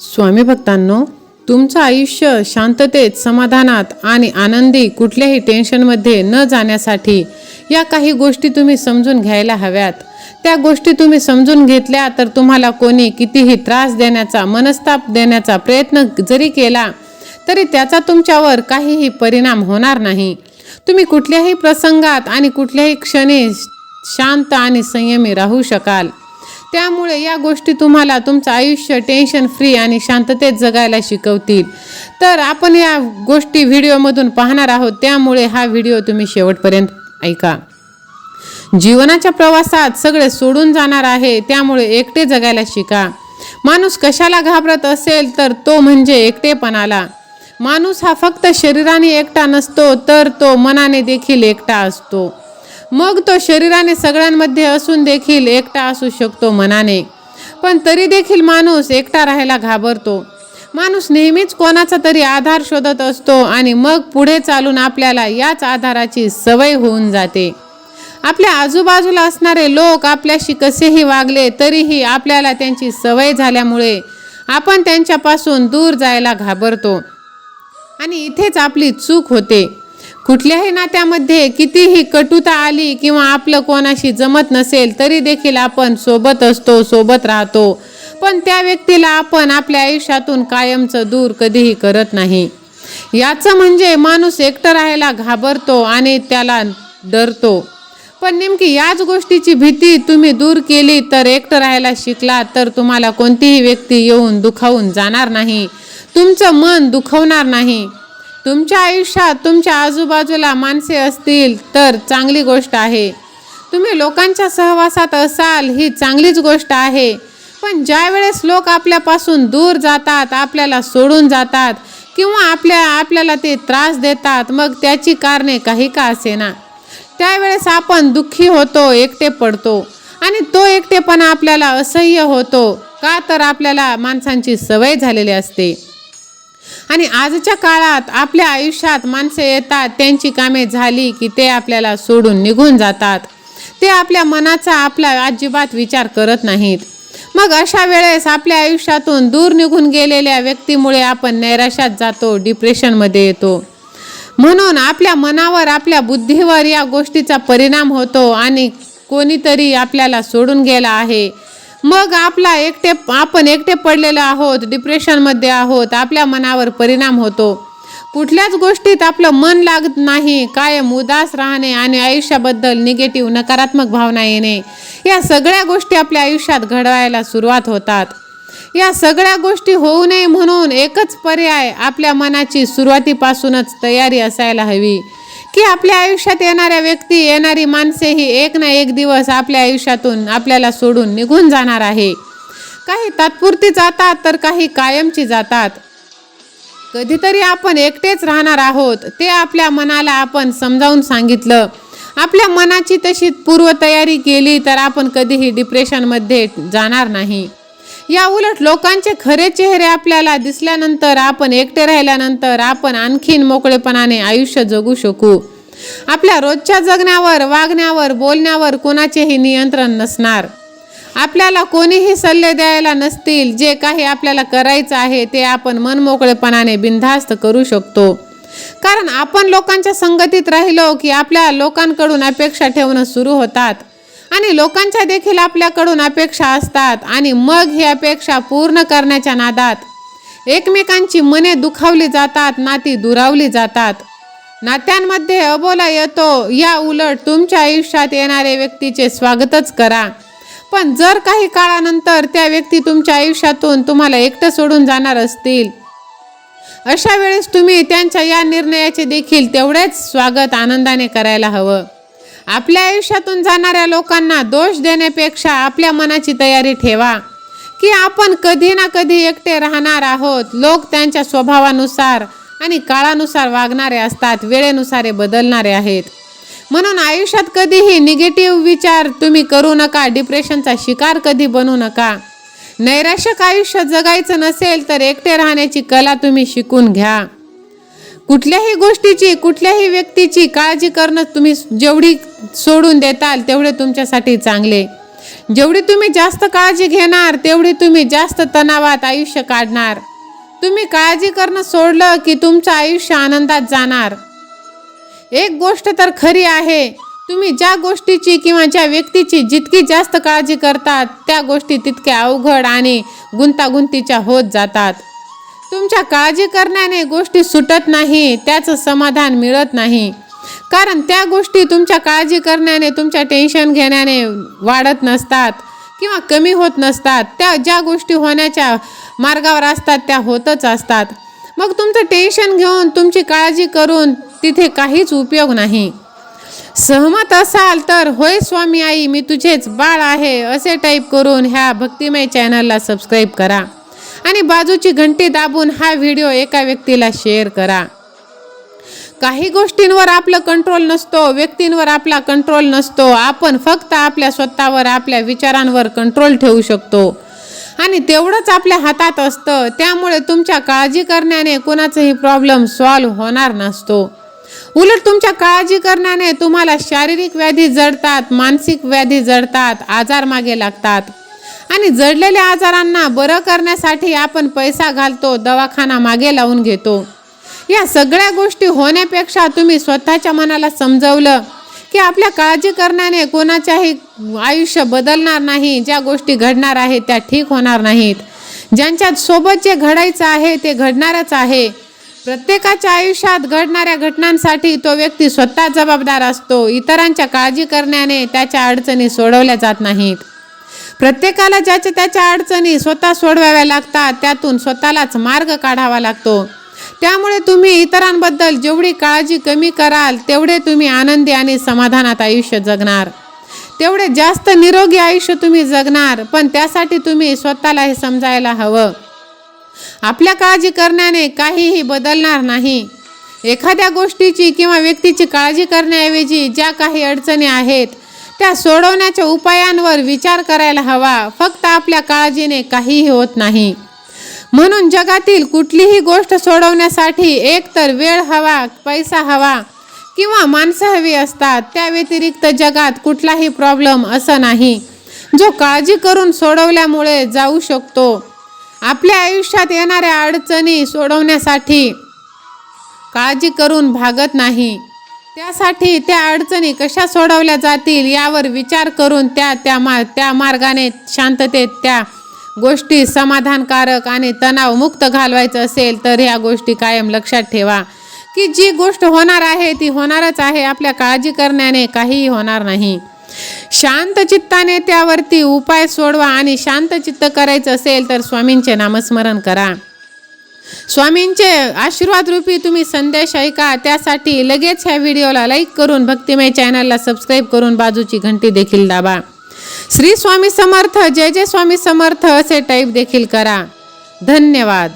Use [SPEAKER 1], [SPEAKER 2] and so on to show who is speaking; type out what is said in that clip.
[SPEAKER 1] स्वामी भक्तांनो तुमचं आयुष्य शांततेत समाधानात आणि आनंदी कुठल्याही टेन्शनमध्ये न जाण्यासाठी या काही गोष्टी तुम्ही समजून घ्यायला हव्यात. त्या गोष्टी तुम्ही समजून घेतल्या तर तुम्हाला कोणी कितीही त्रास देण्याचा मनस्ताप देण्याचा प्रयत्न जरी केला तरी त्याचा तुमच्यावर काहीही परिणाम होणार नाही. तुम्ही कुठल्याही प्रसंगात आणि कुठल्याही क्षणी शांत आणि संयमी राहू शकाल. त्यामुळे या गोष्टी तुम्हाला तुमचं आयुष्य टेन्शन फ्री आणि शांततेत जगायला शिकवतील. तर आपण या गोष्टी व्हिडिओमधून पाहणार आहोत. त्यामुळे हा व्हिडिओ तुम्ही शेवटपर्यंत ऐका. जीवनाच्या प्रवासात सगळे सोडून जाणार आहे. त्यामुळे एकटे जगायला शिका. माणूस कशाला घाबरत असेल तर तो म्हणजे एकटेपणाला. माणूस हा फक्त शरीराने एकटा नसतो तर तो मनाने देखील एकटा असतो. मग तो शरीराने सगळ्यांमध्ये असून देखील एकटा असू शकतो मनाने. पण तरी देखील माणूस एकटा राहायला घाबरतो. माणूस नेहमीच कोणाचा तरी आधार शोधत असतो आणि मग पुढे चालून आपल्याला याच आधाराची सवय होऊन जाते. आपल्या आजूबाजूला असणारे लोक आपल्याशी कसेही वागले तरीही आपल्याला त्यांची सवय झाल्यामुळे आपण त्यांच्यापासून दूर जायला घाबरतो. आणि इथेच आपली चूक होते. कुठल्याही नात्यामध्ये कितीही कटुता आली किंवा आपलं कोणाशी जमत नसेल तरी देखील आपण सोबत असतो सोबत राहतो. पण त्या व्यक्तीला आपण आपल्या आयुष्यातून कायमचं दूर कधीही करत नाही. याचं म्हणजे माणूस एकटं राहायला घाबरतो आणि त्याला डरतो. पण नेमकी याच गोष्टीची भीती तुम्ही दूर केली तर एकटं राहायला शिकला तर तुम्हाला कोणतीही व्यक्ती येऊन दुखावून जाणार नाही. तुमचं मन दुखवणार नाही. तुमच्या आयुष्यात तुमच्या आजूबाजूला माणसे असतील तर चांगली गोष्ट आहे. तुम्ही लोकांच्या सहवासात असाल ही चांगलीच गोष्ट आहे. पण ज्यावेळेस लोक आपल्यापासून दूर जातात आपल्याला सोडून जातात किंवा आपल्या आपल्याला ते त्रास देतात मग त्याची कारणे काही का असेना. त्यावेळेस आपण दुःखी होतो एकटे पडतो आणि तो एकटेपणा आपल्याला असह्य होतो. का तर आपल्याला माणसांची सवय झालेली असते. आणि आजच्या काळात आपल्या आयुष्यात माणसे येतात त्यांची कामे झाली की ते आपल्याला सोडून निघून जातात. ते आपल्या मनाचा आपला अजिबात विचार करत नाहीत. मग अशा वेळेस आपल्या आयुष्यातून दूर निघून गेलेल्या व्यक्तीमुळे आपण नैराश्यात जातो डिप्रेशनमध्ये येतो. म्हणून आपल्या मनावर आपल्या बुद्धीवर या गोष्टीचा परिणाम होतो आणि कोणीतरी आपल्याला सोडून गेला आहे. मग आपला एकटे आपण एकटे पडलेलो आहोत डिप्रेशनमध्ये आहोत आपल्या मनावर परिणाम होतो. कुठल्याच गोष्टीत आपलं मन लागत नाही कायम उदास राहणे आणि आयुष्याबद्दल निगेटिव्ह नकारात्मक भावना येणे. या सगळ्या गोष्टी आपल्या आयुष्यात घडवायला सुरुवात होतात. या सगळ्या गोष्टी होऊ नये म्हणून एकच पर्याय आपल्या मनाची सुरुवातीपासूनच तयारी असायला हवी. की आपल्या आयुष्यात येणाऱ्या व्यक्ती येणारी माणसे ही एक ना एक दिवस आपल्या आयुष्यातून आपल्याला सोडून निघून जाणार आहे. काही तात्पुरती जातात तर काही कायमची जातात. कधीतरी आपण एकटेच राहणार आहोत ते आपल्या मनाला आपण समजावून सांगितलं. आपल्या मनाची तशी पूर्वतयारी केली तर आपण कधीही डिप्रेशनमध्ये जाणार नाही. या उलट लोकांचे खरे चेहरे आपल्याला दिसल्यानंतर आपण एकटे राहिल्यानंतर आपण आणखीन मोकळेपणाने आयुष्य जगू शकू. आपल्या रोजच्या जगण्यावर वागण्यावर बोलण्यावर कोणाचेही नियंत्रण नसणार. आपल्याला कोणीही सल्ले द्यायला नसतील जे काही आपल्याला करायचं आहे ते आपण मनमोकळेपणाने बिनधास्त करू शकतो. कारण आपण लोकांच्या संगतीत राहिलो की आपल्या लोकांकडून अपेक्षा ठेवणं सुरू होतात. आणि लोकांच्या देखील आपल्याकडून अपेक्षा असतात आणि मग ही अपेक्षा पूर्ण करण्याच्या नादात. एकमेकांची मने दुखावली जातात नाती दुरावली जातात. नात्यांमध्ये अबोला येतो या उलट तुमच्या आयुष्यात येणाऱ्या व्यक्तीचे स्वागतच करा. पण जर काही काळानंतर त्या व्यक्ती तुमच्या आयुष्यातून तुम्हाला एकटं सोडून जाणार असतील. अशा वेळेस तुम्ही त्यांच्या या निर्णयाचे देखील तेवढेच स्वागत आनंदाने करायला हवं. आपल्या आयुष्यातून जाणाऱ्या लोकांना दोष देण्यापेक्षा आपल्या मनाची तयारी ठेवा. की आपण कधी ना कधी एकटे राहणार आहोत. लोक त्यांच्या स्वभावानुसार आणि काळानुसार वागणारे असतात वेळेनुसार बदलणारे आहेत. म्हणून आयुष्यात कधीही निगेटिव्ह विचार तुम्ही करू नका डिप्रेशनचा शिकार कधी बनू नका. नैराश्यक आयुष्य जगायचं नसेल तर एकटे राहण्याची कला तुम्ही शिकून घ्या. कुठल्याही गोष्टीची कुठल्याही व्यक्तीची काळजी करणं तुम्ही जेवढी सोडून देताल तेवढे तुमच्यासाठी चांगले. जेवढी तुम्ही जास्त काळजी घेणार तेवढी तुम्ही जास्त तणावात आयुष्य काढणार. तुम्ही काळजी करणं सोडलं की तुमचं आयुष्य आनंदात जाणार. एक गोष्ट तर खरी आहे तुम्ही ज्या गोष्टीची किंवा ज्या व्यक्तीची जितकी जास्त काळजी करतात त्या गोष्टी तितक्या अवघड आणि गुंतागुंतीच्या होत जातात. तुमच्या काळजी करण्याने गोष्टी सुटत नाही त्याचं समाधान मिळत नाही. कारण त्या गोष्टी तुमच्या काळजी करण्याने तुमच्या टेन्शन घेण्याने वाढत नसतात किंवा कमी होत नसतात. त्या ज्या गोष्टी होण्याच्या मार्गावर असतात त्या होतच असतात. मग तुमचं टेन्शन घेऊन तुमची काळजी करून तिथे काहीच उपयोग नाही. सहमत असाल तर होय स्वामी आई मी तुझेच बाळ आहे असे टाईप करून ह्या भक्तिमय चॅनलला सबस्क्राईब करा. आणि बाजूची घंटी दाबून हा व्हिडिओ एका व्यक्तीला शेअर करा. काही गोष्टींवर आपलं कंट्रोल नसतो व्यक्तींवर आपला कंट्रोल नसतो. आपण फक्त आपल्या स्वतःवर आपल्या विचारांवर कंट्रोल ठेवू शकतो. आणि तेवढंच आपल्या हातात असतं. त्यामुळे तुमच्या काळजी करण्याने कोणाचाही प्रॉब्लेम सॉल्व्ह होणार नसतो. उलट तुमच्या काळजी करण्याने तुम्हाला शारीरिक व्याधी जडतात मानसिक व्याधी जडतात आजार मागे लागतात. आणि जडलेल्या आजारांना बरं करण्यासाठी आपण पैसा घालतो दवाखाना मागे लावून घेतो. या सगळ्या गोष्टी होण्यापेक्षा तुम्ही स्वतःच्या मनाला समजवलं की आपल्या काळजी करण्याने कोणाच्याही आयुष्य बदलणार नाही ज्या गोष्टी घडणार आहेत त्या ठीक होणार नाहीत. ज्यांच्या सोबत जे घडायचं आहे ते घडणारच आहे. प्रत्येकाच्या आयुष्यात घडणाऱ्या घटनांसाठी तो व्यक्ती स्वतः जबाबदार असतो. इतरांच्या काळजी करण्याने त्याच्या अडचणी सोडवल्या जात नाहीत. प्रत्येकाला ज्याच्या त्याच्या अडचणी स्वतः सोडवाव्या लागतात त्यातून स्वतःलाच मार्ग काढावा लागतो. त्यामुळे तुम्ही इतरांबद्दल जेवढी काळजी कमी कराल तेवढे तुम्ही आनंदी आणि समाधानात आयुष्य जगणार. तेवढे जास्त निरोगी आयुष्य तुम्ही जगणार पण त्यासाठी तुम्ही स्वतःला हे समजायला हवं. आपल्या काळजी करण्याने काहीही बदलणार नाही. एखाद्या गोष्टीची किंवा व्यक्तीची काळजी करण्याऐवजी ज्या काही अडचणी आहेत त्या सोडवण्याच्या उपायांवर विचार करायला हवा. फक्त आपल्या काळजीने काहीही होत नाही. म्हणून जगातील कुठलीही गोष्ट सोडवण्यासाठी एक तर वेळ हवा पैसा हवा किंवा माणसं हवी असतात. त्या व्यतिरिक्त जगात कुठलाही प्रॉब्लेम असं नाही. जो काळजी करून सोडवल्यामुळे जाऊ शकतो. आपल्या आयुष्यात येणाऱ्या अडचणी सोडवण्यासाठी काळजी करून भागत नाही. त्यासाठी त्या अडचणी कशा सोडवल्या जातील यावर विचार करून त्या त्या मा त्या मार्गाने शांततेत त्या गोष्टी समाधानकारक आणि तणावमुक्त घालवायचं असेल तर ह्या गोष्टी कायम लक्षात ठेवा. की जी गोष्ट होणार आहे ती होणारच आहे. आपल्या काळजी करण्याने काहीही होणार नाही. शांत चित्ताने त्यावरती उपाय सोडवा आणि शांत चित्त करायचं असेल तर स्वामींचे नामस्मरण करा. स्वामींचे आशीर्वाद रूपी तुम्ही संदेश ऐका. त्यासाठी लगेच ह्या व्हिडिओला लाईक करून भक्तिमय चॅनलला सबस्क्राईब करून बाजूची घंटी देखील दाबा. श्री स्वामी समर्थ जय जय स्वामी समर्थ असे टाईप देखील करा. धन्यवाद.